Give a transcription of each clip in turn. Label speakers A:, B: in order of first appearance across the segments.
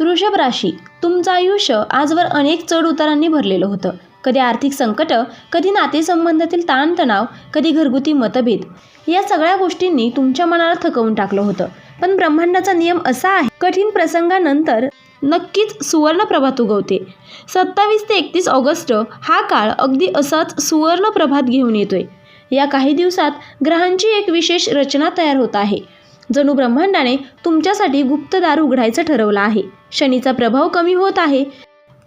A: वृषभ राशी तुमचं आयुष्य आजवर अनेक चढ उतारांनी भरलेलं होतं. कधी आर्थिक संकट कधी नातेसंबंधातील ताणतणाव कधी घरगुती मतभेद. या सगळ्या गोष्टींनी तुमच्या मनाला थकवून टाकलं होतं. पण ब्रह्मांडाचा नियम असा आहे कठीण प्रसंगानंतर नक्कीच सुवर्णप्रभात उगवते. सत्तावीस ते एकतीस ऑगस्ट हा काळ अगदी असाच सुवर्णप्रभात घेऊन येतोय. या काही दिवसात ग्रहांची एक विशेष रचना तयार होत आहे. जणू ब्रह्मांडाने तुमच्यासाठी गुप्तदार उघडायचं ठरवलं आहे. शनीचा प्रभाव कमी होत आहे.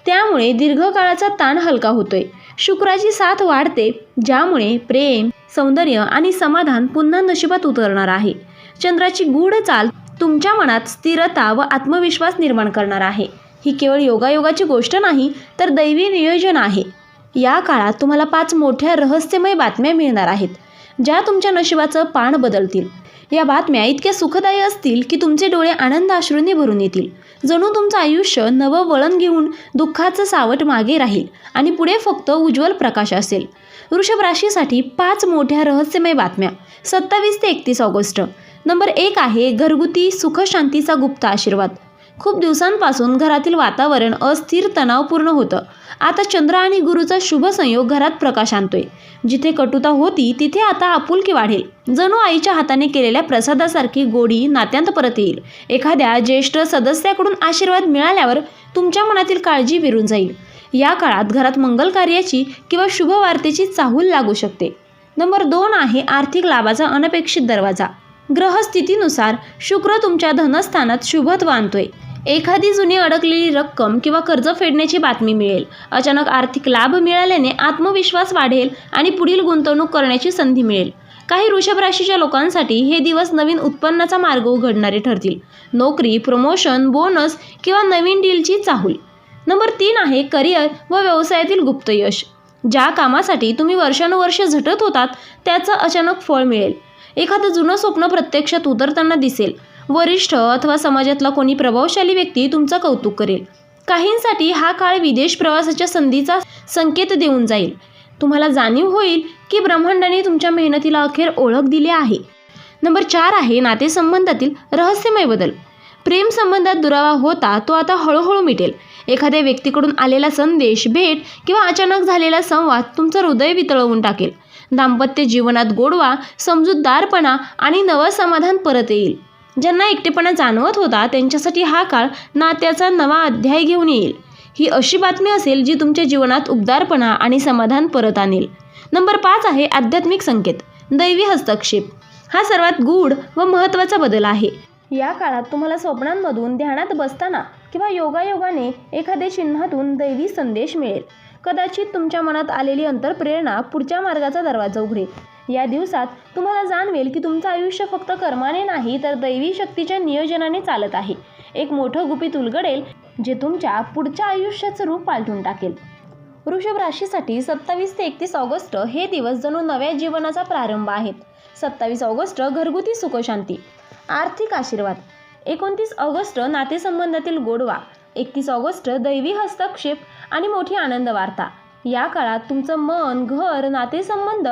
A: त्यामुळे दीर्घकाळाचा ताण हलका होतोय. शुक्राची साथ वाढते ज्यामुळे प्रेम सौंदर्य आणि समाधान पुन्हा नशिबात उतरणार आहे. चंद्राची गूढ चाल तुमच्या मनात स्थिरता व आत्मविश्वास निर्माण करणार आहे. ही केवळ योगायोगाची गोष्ट नाही तर दैवी नियोजन आहे. या काळात तुम्हाला पाच मोठ्या रहस्यमय बातम्या मिळणार आहेत. ज्या तुमच्या नशिबाचं पान बदलतील. या बातम्या इतक्या सुखदायी असतील की तुमचे डोळे आनंद अश्रूंनी भरून येतील. जणू तुमचं आयुष्य नवं वळण घेऊन दुःखाचं सावट मागे राहील आणि पुढे फक्त उज्ज्वल प्रकाश असेल. वृषभ राशीसाठी पाच मोठ्या रहस्यमय बातम्या. सत्तावीस ते एकतीस ऑगस्ट. नंबर एक आहे घरगुती सुखशांतीचा गुप्त आशीर्वाद. खूप दिवसांपासून घरातील वातावरण अस्थिर तणावपूर्ण होतं. आता चंद्र आणि गुरुचा शुभ संयोग घरात प्रकाश आणतोय. जिथे कटुता होती तिथे आता आपुलकी वाढेल. जणू आईच्या हाताने केलेल्या प्रसादासारखी गोडी नात्यांत परत येईल. एखाद्या ज्येष्ठ सदस्याकडून आशीर्वाद मिळाल्यावर तुमच्या मनातील काळजी विरून जाईल. या काळात घरात मंगल कार्याची किंवा शुभवार्तेची चाहूल लागू शकते. नंबर दोन आहे आर्थिक लाभाचा अनपेक्षित दरवाजा. ग्रहस्थितीनुसार शुक्र तुमच्या धनस्थानात शुभत्व आणतोय. एखादी जुनी अडकलेली रक्कम किंवा कर्ज फेडण्याची बातमी मिळेल. अचानक आर्थिक लाभ मिळाल्याने आत्मविश्वास वाढेल आणि पुढील गुंतवणूक करण्याची संधी मिळेल. काही वृषभ राशीच्या लोकांसाठी हे दिवस नवीन उत्पन्नाचा मार्ग उघडणारे ठरतील. नोकरी प्रमोशन बोनस किंवा नवीन डीलची चाहूल. नंबर तीन आहे करिअर व व्यवसायातील गुप्त यश. ज्या कामासाठी तुम्ही वर्षानुवर्ष झटत होतात त्याचं अचानक फळ मिळेल. एखादं जुनं स्वप्न प्रत्यक्षात उतरताना दिसेल. वरिष्ठ अथवा समाजातला कोणी प्रभावशाली व्यक्ती तुमचं कौतुक करेल. काहींसाठी हा काळ विदेश प्रवासाच्या संधीचा संकेत देऊन जाईल. तुम्हाला जाणीव होईल की ब्रह्मांडाने तुमच्या मेहनतीला अखेर ओळख दिली आहे. नंबर चार आहे नातेसंबंधातील रहस्यमय बदल. प्रेम संबंधात दुरावा होता तो आता हळूहळू मिटेल. एखाद्या व्यक्तीकडून आलेला संदेश भेट किंवा अचानक झालेला संवाद तुमचं हृदय वितळवून टाकेल. दाम्पत्य जीवनात गोडवा समजूतदारपणा आणि नवं समाधान परत येईल. ज्यांना एकटेपणा जाणवत होता त्यांच्यासाठी हा काळ नात्याचा नवा अध्याय घेऊन येईल. ही अशी बातमी असेल जी तुमच्या जीवनात उबदारपणा आणि समाधान परत आणेल. नंबर पाच आहे आध्यात्मिक संकेत दैवी हस्तक्षेप. हा सर्वात गूढ व महत्त्वाचा बदल आहे. या काळात तुम्हाला स्वप्नांमधून ध्यानात बसताना किंवा योगायोगाने एखाद्या चिन्हातून दैवी संदेश मिळेल. कदाचित तुमच्या मनात आलेली अंतरप्रेरणा पुढच्या मार्गाचा दरवाजा उघडेल. या दिवसात तुम्हाला जाणवेल की तुमचं आयुष्य फक्त कर्माने नाही तर दैवी शक्तीच्या नियोजनाने चालत आहे. एक मोठं गुपित उलगडेल जे तुमच्या पुढच्या आयुष्याचं रूप पालटून टाकेल. वृषभ राशीसाठी सत्तावीस ते एकतीस ऑगस्ट हे दिवस जणू नव्या जीवनाचा प्रारंभ आहेत. सत्तावीस ऑगस्ट घरगुती सुखशांती. आर्थिक आशीर्वाद. एकोणतीस ऑगस्ट नातेसंबंधातील गोडवा. एकतीस ऑगस्ट दैवी हस्तक्षेप आणि मोठी आनंद वार्ता या काळात तुमचं मन घर नातेसंबंध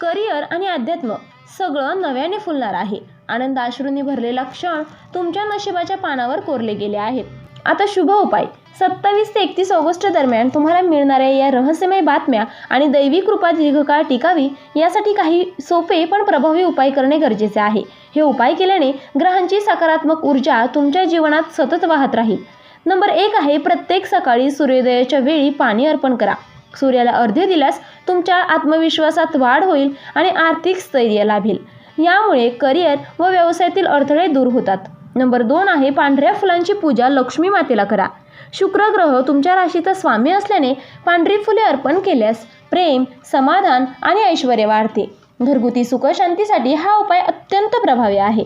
A: करिअर आणि अध्यात्म सगळं नव्याने फुलणार आहे. आनंद अश्रूंनी भरलेला क्षण तुमच्या नशिबाच्या पानावर कोरले गेले आहेत. आता शुभ उपाय. सत्तावीस ते एकतीस ऑगस्ट दरम्यान तुम्हाला मिळणाऱ्या या रहस्यमय बातम्या आणि दैवी कृपा दीर्घकाळ टिकावी यासाठी काही सोपे पण प्रभावी उपाय करणे गरजेचे आहे. हे उपाय केल्याने ग्रहांची सकारात्मक ऊर्जा तुमच्या जीवनात सतत वाहत राहील. नंबर एक आहे प्रत्येक सकाळी सूर्योदयाच्या वेळी पाणी अर्पण करा. सूर्याला अर्ध्य दिल्यास तुमच्या आत्मविश्वासात वाढ होईल आणि आर्थिक स्थैर्य लाभेल. यामुळे करिअर व व्यवसायातील अडथळे दूर होतात. नंबर दोन आहे पांढऱ्या फुलांची पूजा लक्ष्मी मातेला करा. शुक्र ग्रह तुमच्या राशीचा स्वामी असल्याने पांढरी फुले अर्पण केल्यास प्रेम समाधान आणि ऐश्वर वाढते. घरगुती सुखशांतीसाठी हा उपाय अत्यंत प्रभावी आहे.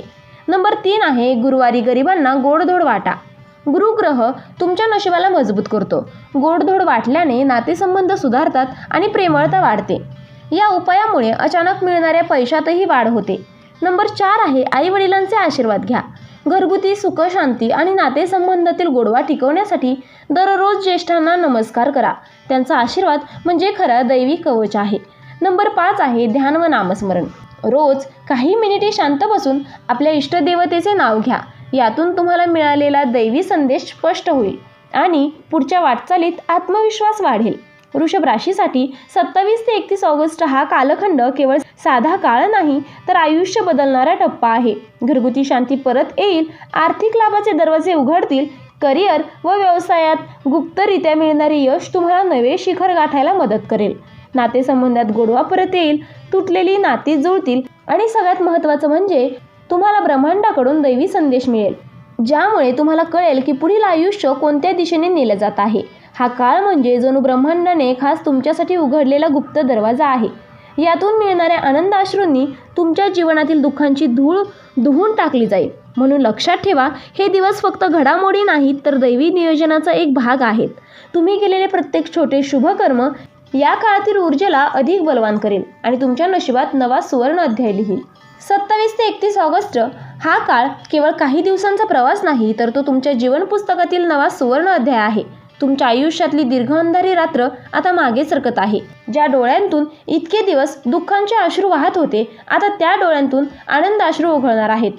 A: नंबर तीन आहे गुरुवारी गरिबांना गोडधोड वाटा. गुरुग्रह तुमच्या नशिबाला मजबूत करतो. गोडधोड वाटल्याने नातेसंबंध सुधारतात आणि प्रेमळता वाढते. या उपायामुळे अचानक मिळणाऱ्या पैशातही वाढ होते. नंबर चार आहे आई वडिलांचे आशीर्वाद घ्या. घरगुती सुखशांती आणि नातेसंबंधातील गोडवा टिकवण्यासाठी दररोज ज्येष्ठांना नमस्कार करा. त्यांचा आशीर्वाद म्हणजे खरा दैवी कवच आहे. नंबर पाच आहे ध्यान व नामस्मरण. रोज काही मिनिटे शांत बसून आपल्या इष्टदेवतेचे नाव घ्या. यातून तुम्हाला मिळालेला दैवी संदेश स्पष्ट होईल आणि पुढच्या वाटचालीत आत्मविश्वास वाढेल. वृषभ राशीसाठी सत्तावीस ते एकतीस ऑगस्ट हा कालखंड केवळ साधा काळ नाही तर आयुष्य बदलणारा टप्पा आहे. घरगुती शांती परत येईल आर्थिक लाभाचे दरवाजे उघडतील करिअर व व्यवसायात गुप्तरित्या मिळणारे यश तुम्हाला नवे शिखर गाठायला मदत करेल. नातेसंबंधात गोडवा परत येईल तुटलेली नाती जुळतील आणि सगळ्यात महत्त्वाचं म्हणजे तुम्हाला ब्रह्मांडाकडून दैवी संदेश मिळेल ज्यामुळे तुम्हाला कळेल की पुढील आयुष्य कोणत्या दिशेने नेलं जात आहे. हा काळ म्हणजे जणू ब्रह्मांडाने खास तुमच्यासाठी उघडलेला गुप्त दरवाजा आहे. यातून मिळणाऱ्या आनंदाश्रूंनी तुमच्या जीवनातील दुःखांची धूळ धुवून टाकली जाईल. म्हणून लक्षात ठेवा हे दिवस फक्त घडामोडी नाहीत तर दैवी नियोजनाचा एक भाग आहेत. तुम्ही केलेले प्रत्येक छोटे शुभकर्म या काळातील ऊर्जेला अधिक बलवान करेल आणि तुमच्या नशिबात नवा सुवर्ण अध्याय लिहील. सत्तावीस ते एकतीस ऑगस्ट हा काळ केवळ काही दिवसांचा प्रवास नाही तर तो तुमच्या जीवन पुस्तकातील नवा सुवर्ण अध्याय आहे. तुमच्या आयुष्यातली दीर्घ अंधारी रात्र आता मागे सरकत आहे. ज्या डोळ्यांतून इतके दिवस दुःखांचे अश्रू वाहत होते आता त्या डोळ्यांतून आनंद अश्रू उघळणार आहेत.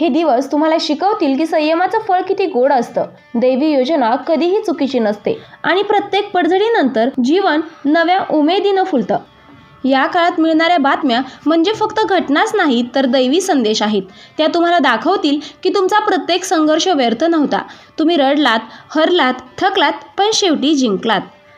A: हे दिवस तुम्हाला शिकवतील की संयमाचं फळ किती गोड असतं. दैवी योजना कधीही चुकीची नसते. आणि प्रत्येक पडझडीनंतर जीवन नव्या उमेदीनं फुलतं. या काळात मिळणाऱ्या बातम्या म्हणजे फक्त घटनाच नाहीत तर दैवी संदेश आहेत. त्या तुम्हाला दाखवतील की तुमचा प्रत्येक संघर्ष व्यर्थ नव्हता. तुम्ही रडलात हरलात थकलात पण शेवटी जिंकलात.